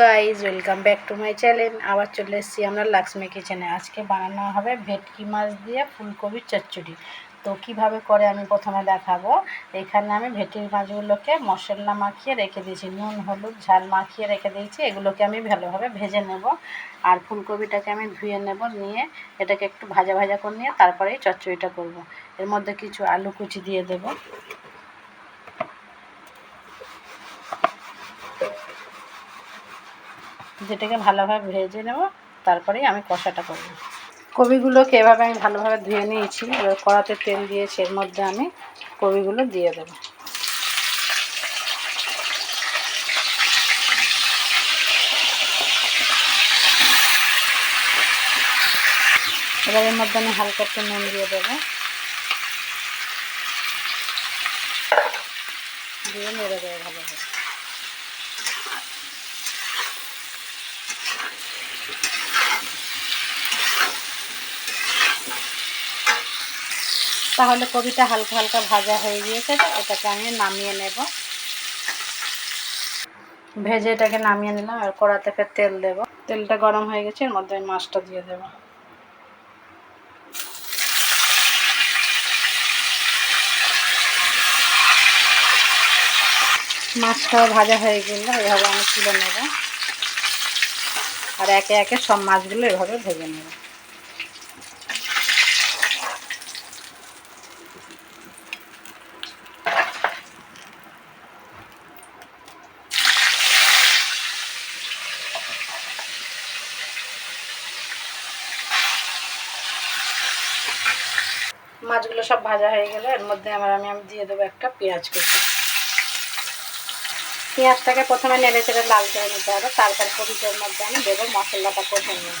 Guys welcome back to my channel আবার চলে এসেছি আমরা লাক্সমি কিচেনে আজকে বানানো হবে ভেটকি মাছ দিয়ে ফুলকপির চচ্চড়ি। তো কীভাবে করে আমি প্রথমে দেখাবো। এখানে আমি ভেটকির মাছগুলোকে মশলা মাখিয়ে রেখে দিয়েছি। নুন, হলুদ, ঝাল মাখিয়ে রেখে দিয়েছি। এগুলোকে আমি ভালোভাবে ভেজে নেব। আর ফুলকপিটাকে আমি ধুয়ে নেব, নিয়ে এটাকে একটু ভাজা ভাজা করে নিয়ে তারপরেই চচ্চড়িটা করব। এর মধ্যে কিছু আলু কুচি দিয়ে দেবো। যেটাকে ভালোভাবে ভেজে নেব, তারপরেই আমি কষাটা করব। কবিগুলোকে এভাবে আমি ভালোভাবে ধুয়ে নিয়েছি। এবার কড়াতে তেল দিয়েছি, এর মধ্যে আমি কবিগুলো দিয়ে দেব। এবার এর মধ্যে আমি হালকা একটু নুন দিয়ে দেবো। দিয়ে নেড়ে দেবো ভালোভাবে। তাহলে কবিটা হালকা হালকা ভাজা হয়ে গিয়েছে তো এটাকে আমি নামিয়ে নেব। ভেজে এটাকে নামিয়ে নিলাম আর কড়াতে ফের তেল দেব। তেলটা গরম হয়ে গেছে, এর মধ্যে আমি মাছটা দিয়ে দেব। মাছটাও ভাজা হয়ে গেল এভাবে আমি তুলে নেব। আর একে একে সব মাছগুলো এভাবে ভেজে নেব। মাছগুলো সব ভাজা হয়ে গেলে এর মধ্যে আমার আমি আমি দিয়ে দেবো একটা পেঁয়াজ কুচি। পেঁয়াজটাকে প্রথমে নেড়ে চেড়ে লাল করে নিতে হবে, তারপর কবিটার মধ্যে আমি দেবো মশলাটা কষে নিয়ে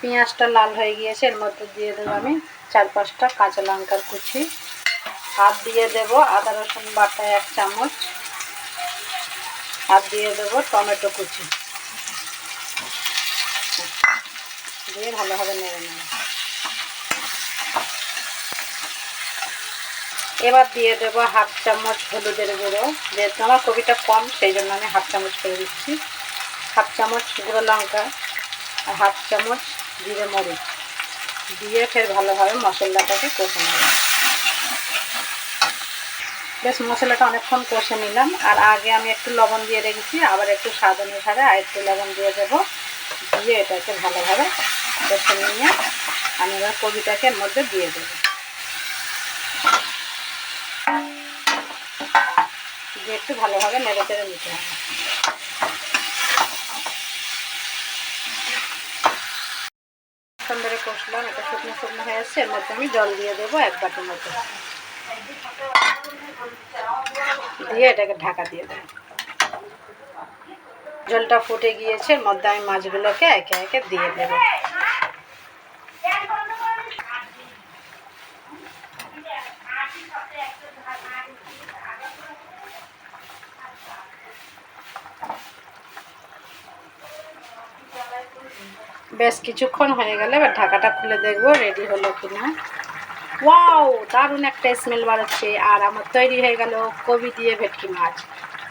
পেঁয়াজটা লাল হয়ে গিয়েছে, এর মধ্যে দিয়ে দেবো আমি চার পাঁচটা কাঁচা লঙ্কার কুচি। আর দিয়ে দেব আদা রসুন বাটা এক চামচ। আর দিয়ে দেবো টমেটো কুচি। দিয়ে ভালোভাবে নেড়ে নেব। এবার দিয়ে দেবো হাফ চামচ হলুদের গুঁড়ো। যেহেতু আমার কবিটা কম, সেই জন্য আমি হাফ চামচ করে দিচ্ছি। হাফ চামচ গুঁড়ো লঙ্কা আর হাফ চামচ জিরে মরিচ। দিয়ে ফের ভালোভাবে মশলাটাকে কষে নিলাম বেশ, মশলাটা অনেকক্ষণ কষে নিলাম। আর আগে আমি একটু লবণ দিয়ে রেখেছি, আবার একটু স্বাদ অনুসারে আর একটু লবণ দিয়ে দেবো। দিয়ে এটাকে ভালোভাবে কষে নিয়ে আমি এবার কবিটাকে এর মধ্যে দিয়ে দেবো দিয়ে একটু ভালোভাবে নেড়ে চেড়ে নিতে হবে। ধরে কষলাম, এটা শুকনো শুকনো হয়ে আসছে, এর মধ্যে আমি জল দিয়ে দেবো এক বাটির মতো। দিয়ে এটাকে ঢাকা দিয়ে দেবো। জলটা ফুটে গিয়েছে, এর মধ্যে আমি মাছগুলোকে একে একে দিয়ে দেবো। বেশ কিছুক্ষণ হয়ে গেলে এবার ঢাকাটা খুলে দেখব রেডি হলো কি না ওয়াও দারুণ একটা স্মেল বাড়াচ্ছে আর আমার তৈরি হয়ে গেল কবি দিয়ে ভেটকি মাছ।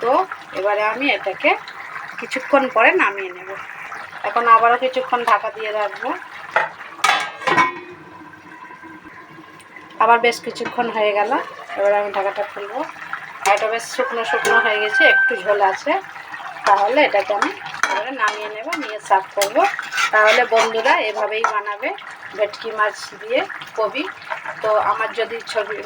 তো এবারে আমি এটাকে কিছুক্ষণ পরে নামিয়ে নেব। এখন আবারও কিছুক্ষণ ঢাকা দিয়ে রাখব। আবার বেশ কিছুক্ষণ হয়ে গেল, এবার আমি ঢাকাটা খুলবো। এটা বেশ শুকনো শুকনো হয়ে গেছে, একটু ঝোল আছে। তাহলে এটাকে আমি এবারে নামিয়ে নেব, নিয়ে সার্ভ করব। তাহলে বন্ধুরা এভাবেই বানাবে ভেটকি মাছ দিয়ে কবি। তো আমার যদি ছবি,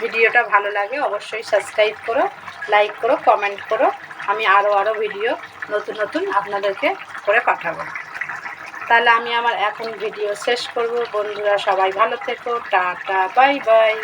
ভিডিওটা ভালো লাগে অবশ্যই সাবস্ক্রাইব করো লাইক করো কমেন্ট করো। আমি আরও আরও ভিডিও নতুন নতুন আপনাদেরকে করে পাঠাবো। তাহলে আমি আমার এখন ভিডিও শেষ করব। বন্ধুরা সবাই ভালো থেকো। Tata bye bye